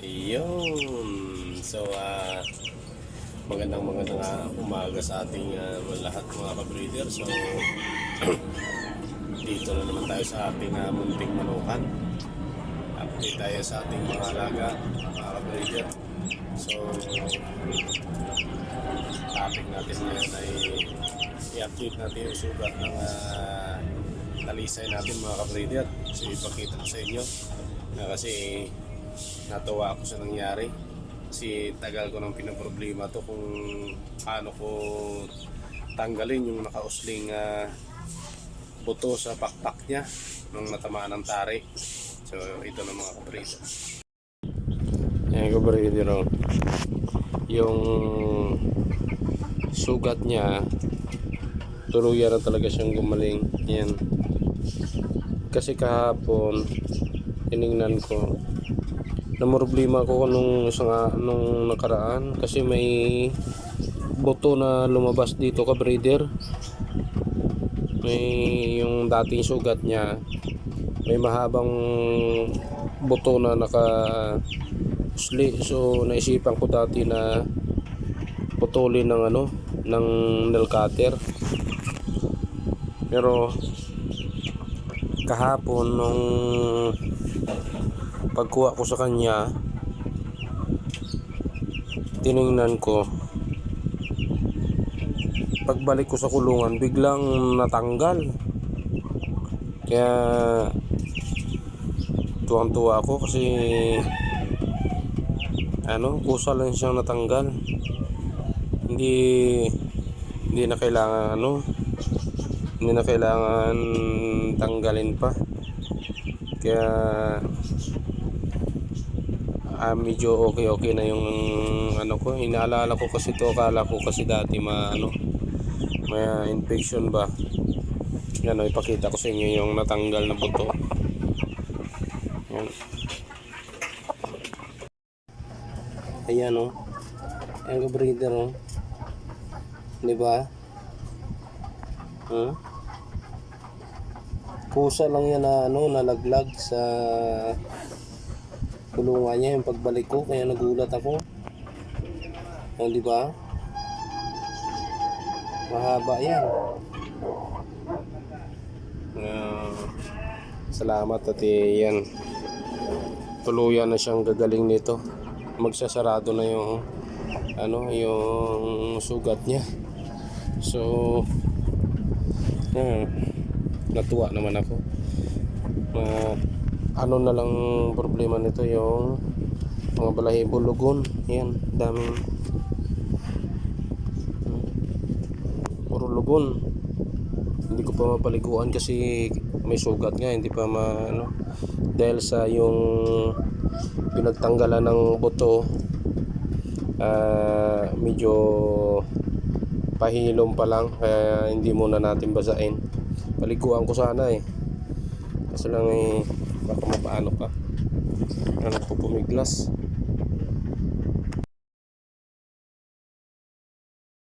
Yun. So, ah, magandang magandang ah, umaga sa ating ah, lahat mga kabreeder. So, dito na naman tayo sa ating ah, munting manukan. Update tayo sa ating mga alaga, mga kabreeder. So, topic natin ngayon ay i-update natin yung sugat ng ah, talisay natin mga kabreeder. So, ipakita ko sa inyo na kasi natuwa ako sa nangyari. Kasi tagal ko nang pinaproblema to kung paano ko tanggalin yung nakausling ah, buto sa pakpak niya nung natamaan ng tari. So ito na mga kabrito yan kabrito yung sugat niya tuluyan na talaga siyang gumaling. Yan kasi kahapon tiningnan ko namroblema ko nung isang nung nakaraan kasi may buto na lumabas dito ka breeder. May yung dating sugat niya may mahabang buto na naka usli so naisipan ko dati na putulin ng ano ng nail cutter. Pero kahapon nung pagkuha ko sa kanya tiningnan ko. Pagbalik ko sa kulungan biglang natanggal. Kaya tuwang tuwa ako kasi ano kusa lang siyang natanggal. Hindi hindi na kailangan ano hindi na kailangan tanggalin pa. Kaya ah, medyo okay okay na yung ano ko. Inaalala ko kasi to akala ko kasi dati ma ano may ah, infection ba. Yan o ipakita ko sa inyo yung natanggal na buto. Yan. Ayan o ayan ka breeder o di ba? Hmm? Kusa lang yan na ano nalaglag sa kulungan niya yung pagbalik ko kaya nagulat ako. Oh, di ba? Mahaba yan. Ah, salamat at yan tuluyan na siyang gagaling nito. Magsasarado na yung ano yung sugat niya. So yan natuwa naman ako. Ah, ano na lang problema nito yung mga balahibo lugon. Yan daming puro lugon. Hindi ko pa mapaliguan kasi may sugat nga hindi pa ma ano dahil sa yung pinagtanggalan ng buto ah, medyo pahilom pa lang kaya hindi muna natin basain paliguan ko sana eh. Kasi lang eh baka mapaano pa ano po pumiglas